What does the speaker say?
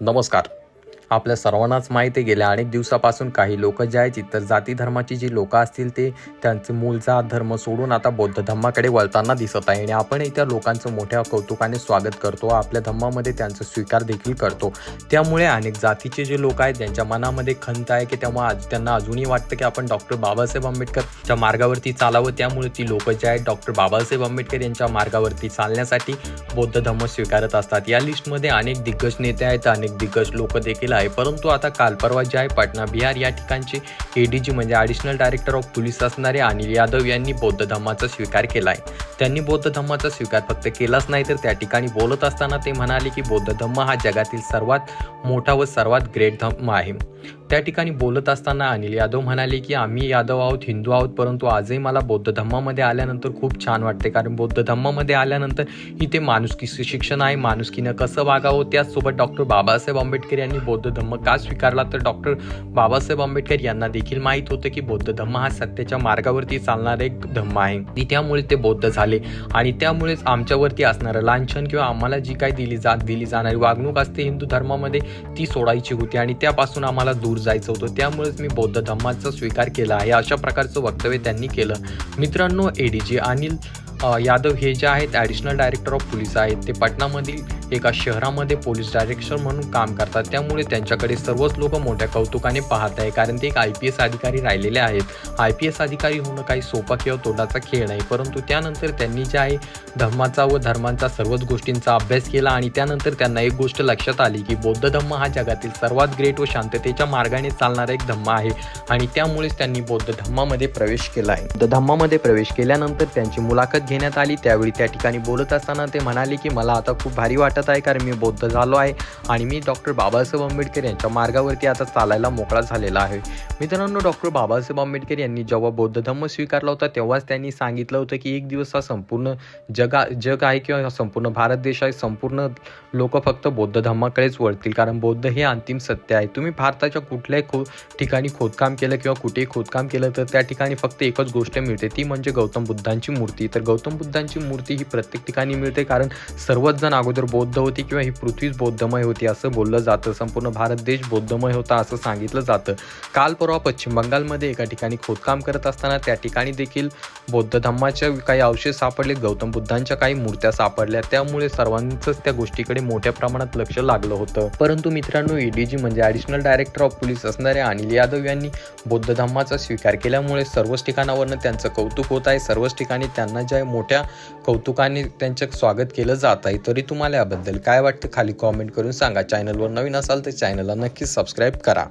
नमस्कार. आपल्या सर्वांनाच माहिती गेल्या अनेक दिवसापासून काही लोक जे आहेत इतर जाती धर्माची जी लोक असतील ते त्यांचे मूल जात धर्म सोडून आता बौद्ध धर्माकडे वळताना दिसत आहे. आणि आपण त्या लोकांचं मोठ्या कौतुकाने स्वागत करतो. आपल्या धर्मामध्ये त्यांचा स्वीकार देखील करतो. त्यामुळे अनेक जातीचे जे लोक आहेत त्यांच्या मनामध्ये खंत आहे की तेव्हा आज त्यांना अजूनही वाटतं की आपण डॉक्टर बाबासाहेब आंबेडकरच्या मार्गावरती चालावं. त्यामुळे ती लोक जे आहेत डॉक्टर बाबासाहेब आंबेडकर यांच्या मार्गावरती चालण्यासाठी बौद्ध धर्म स्वीकारत असतात. या लिस्टमध्ये अनेक दिग्गज नेते आहेत अनेक दिग्गज लोक देखील आहे. परंतु आता काल परवा जे आहे पाटणा बिहार या ठिकाणचे एडीजी म्हणजे ॲडिशनल डायरेक्टर ऑफ पोलीस असणारे अनिल यादव यांनी बौद्ध धर्माचा स्वीकार केला आहे. त्यांनी बौद्ध धर्माचा स्वीकार फक्त केलाच नाही तर त्या ठिकाणी बोलत असताना ते म्हणाले की बौद्ध धर्म हा जगातील सर्वात मोठा व सर्वात ग्रेट धर्म आहे. त्या ठिकाणी बोलत असताना अनिल यादव म्हणाले की आम्ही यादव आहोत हिंदू आहोत परंतु आजही मला बौद्ध धर्मामध्ये आल्यानंतर खूप छान वाटते. कारण बौद्ध धर्मामध्ये आल्यानंतर इथे माणुसकीचं शिक्षण आहे. माणुसकीनं कसं वागावं? त्याचसोबत डॉक्टर बाबासाहेब आंबेडकर यांनी बौद्ध धर्म का स्वीकारला? तर डॉक्टर बाबासाहेब आंबेडकर यांना देखील माहीत होतं की बौद्ध धर्म हा सत्याच्या मार्गावरती चालणारा एक धर्म आहे. त्यामुळे ते बौद्ध झाले. आणि त्यामुळेच आमच्यावरती असणारं लांछन किंवा आम्हाला जी काही दिली जात दिली जाणारी वागणूक असते हिंदू धर्मामध्ये ती सोडायची होती. आणि त्यापासून आम्हाला दूर जायचं होतं. त्यामुळेच मी बौद्ध धर्माचा स्वीकार केला आहे. अशा प्रकारचं वक्तव्य त्यांनी केलं. मित्रांनो एडीजी अनिल यादव हे जे आहेत ॲडिशनल डायरेक्टर ऑफ पोलीस आहेत. ते पाटणामधील एका शहरामध्ये पोलीस डायरेक्टर म्हणून काम करतात. त्यामुळे त्यांच्याकडे सर्वच लोक मोठ्या कौतुकाने पाहत आहे कारण ते एक आय पी एस अधिकारी राहिलेले आहेत. आय पी एस अधिकारी होणं काही सोपा किंवा तोंडाचा खेळ नाही. परंतु त्यानंतर त्यांनी जे आहे धर्माचा व धर्मांचा सर्वच गोष्टींचा अभ्यास केला आणि त्यानंतर त्यांना एक गोष्ट लक्षात आली की बौद्ध धम्म हा जगातील सर्वात ग्रेट व शांततेच्या मार्गाने चालणारा एक धम्म आहे. आणि त्यामुळेच त्यांनी बौद्ध धम्मामध्ये प्रवेश केला आहे. बौद्ध धम्मामध्ये प्रवेश केल्यानंतर त्यांची मुलाखत घेण्यात आली. त्यावेळी त्या ठिकाणी बोलत असताना ते म्हणाले की मला आता खूप भारी वाटत आहे कारण मी बौद्ध झालो आहे आणि मी डॉक्टर बाबासाहेब आंबेडकर यांच्या मार्गावरती आता चालायला मोकळा झालेला आहे. मित्रांनो डॉक्टर बाबासाहेब आंबेडकर यांनी जेव्हा बौद्ध धर्म स्वीकारला होता तेव्हाच त्यांनी सांगितलं होतं की एक दिवस हा संपूर्ण जगा जग आहे किंवा संपूर्ण भारत देश आहे संपूर्ण लोक फक्त बौद्ध धर्माकडेच वळतील कारण बौद्ध हे अंतिम सत्य आहे. तुम्ही भारताच्या कुठल्याही खो ठिकाणी खोदकाम केलं किंवा कुठेही खोदकाम केलं तर त्या ठिकाणी फक्त एकच गोष्ट मिळते ती म्हणजे गौतम बुद्धांची मूर्ती. तर गौतम बुद्धांची मूर्ती ही प्रत्येक ठिकाणी मिळते कारण सर्वच जण अगोदर बौद्ध बौद्ध होती किंवा ही पृथ्वीच बौद्धमय होती असं बोललं जातं. संपूर्ण भारत देश बौद्धमय होता असं सांगितलं जातं. काल परवा पश्चिम बंगालमध्ये एका ठिकाणी खोदकाम करत असताना त्या ठिकाणी देखील बौद्ध धम्माच्या काही अवशेष सापडले. गौतम बुद्धांच्या काही मूर्त्या सापडल्या. त्यामुळे सर्वांचंच त्या गोष्टीकडे मोठ्या प्रमाणात लक्ष लागलं होतं. परंतु मित्रांनो ईडीजी म्हणजे ॲडिशनल डायरेक्टर ऑफ पोलीस असणाऱ्या अनिल यादव यांनी बौद्ध धम्माचा स्वीकार केल्यामुळे सर्वच ठिकाणावरनं त्यांचं कौतुक होत आहे. सर्वच ठिकाणी त्यांना ज्या मोठ्या कौतुकाने त्यांचं स्वागत केलं जात आहे तरी तुम्हाला याबद्दल काय वाटतं खाली कॉमेंट करून सांगा. चॅनलवर नवीन असाल तर चॅनलला नक्कीच सबस्क्राईब करा.